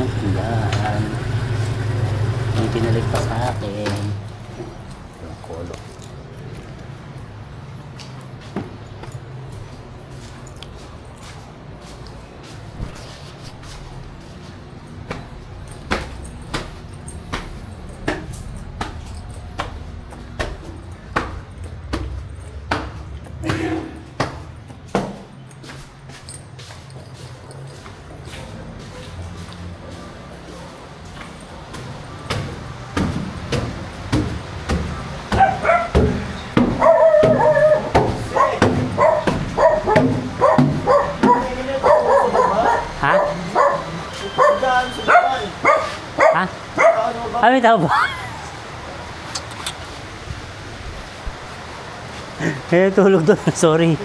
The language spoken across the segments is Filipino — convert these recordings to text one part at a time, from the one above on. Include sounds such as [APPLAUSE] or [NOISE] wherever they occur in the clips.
ng tindahan. May pinalik sa akin. Yung kolo. Ha? Ha? Tao ba? [LAUGHS] eh, tulog doon. [LAUGHS] Sorry.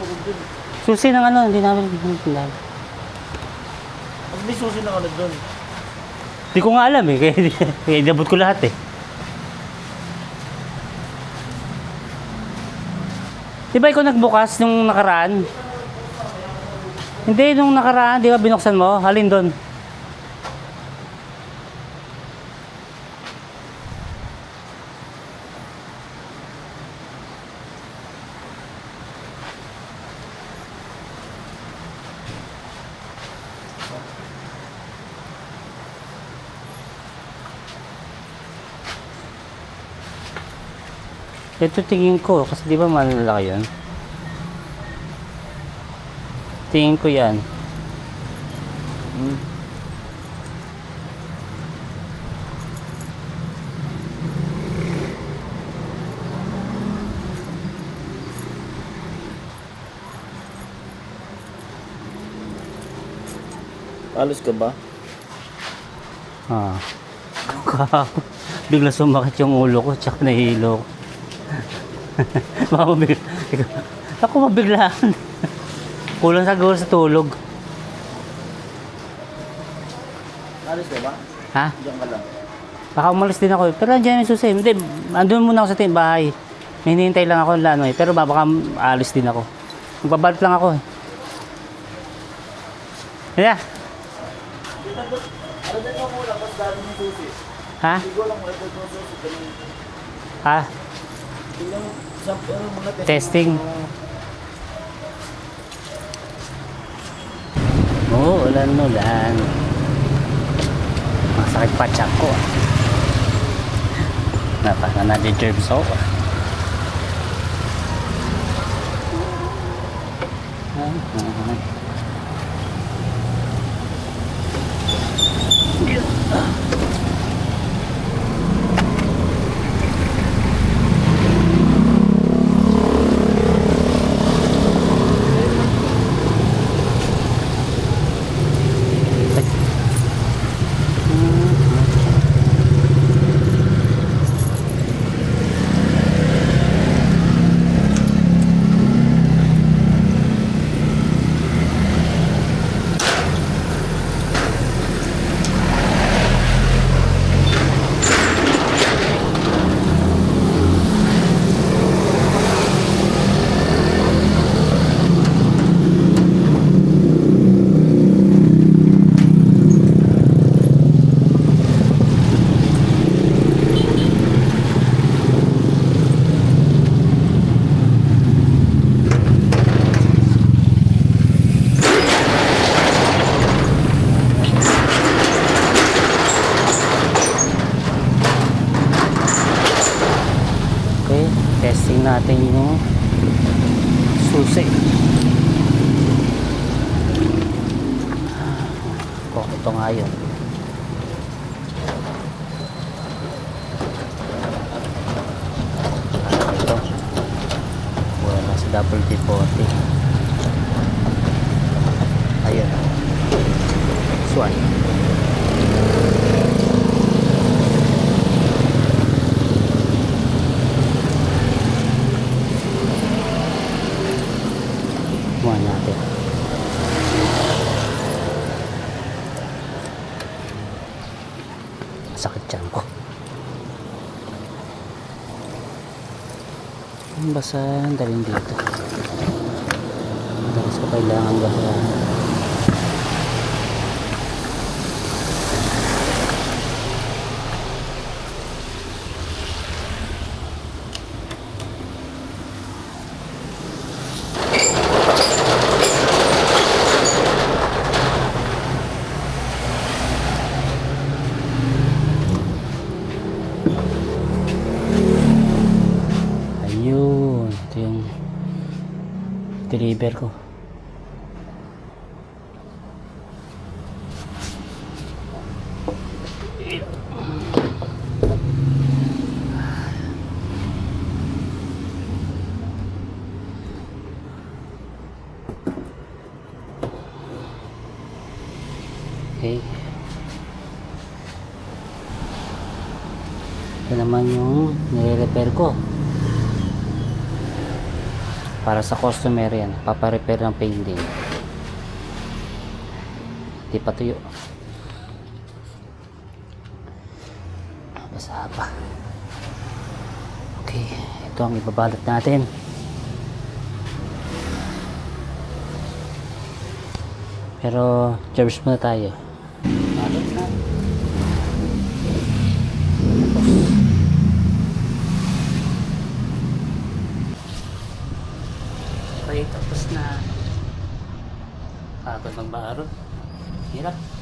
Susi ng ano, hindi namin pinag Pag may susi na ulit doon. Hindi ko nga alam eh. [LAUGHS] Kaya, kaya inabot ko lahat eh. Di ba ikaw nagbukas nung nakaraan? Hindi, nung nakaraan, di ba binuksan mo? Halin doon? Ito tingin ko, kasi di ba malalaki yun? Tingin ko yan. Hmm. Alos ka ba? Ah. [LAUGHS] Bigla sumakit yung ulo ko, tsaka nahilo ko. [LAUGHS] Baka mabigla. Ako mabiglaan. Kulang sa sa tulog. Alos ka ba? Ha? Diyan ka lang. Baka umalis din ako. Pero nandiyan yung susi. Hindi, andun muna ako sa bahay. Hinihintay lang ako ng ano eh. Pero ba- baka alis din ako. Magbabalik lang ako eh. Yeah. Ano. Ha? Ha? Testing. Oo, oh, ulan ulan. Masakit pa tiyak ko. Napaka na-germs ako. ah. Ah, ah. Okay, testing natin yung susi. Oh, ito nga yun. Ito. Wala sa double D40. Ayun. This one. Kuha natin. Sakit tiyan ko. Ang basahan, dalhin dito. Tapos ko kailangan basahan. ayun ito yung deliver ko Okay. Ito naman yung nire-repair ko. Para sa customer yan. Paparepair ng painting. Di pa tuyo. Basa pa. Okay. Ito ang ibabalot natin. Pero, charge muna tayo. Balot na. Okay, tapos na. Pagod magbarot. Hirap.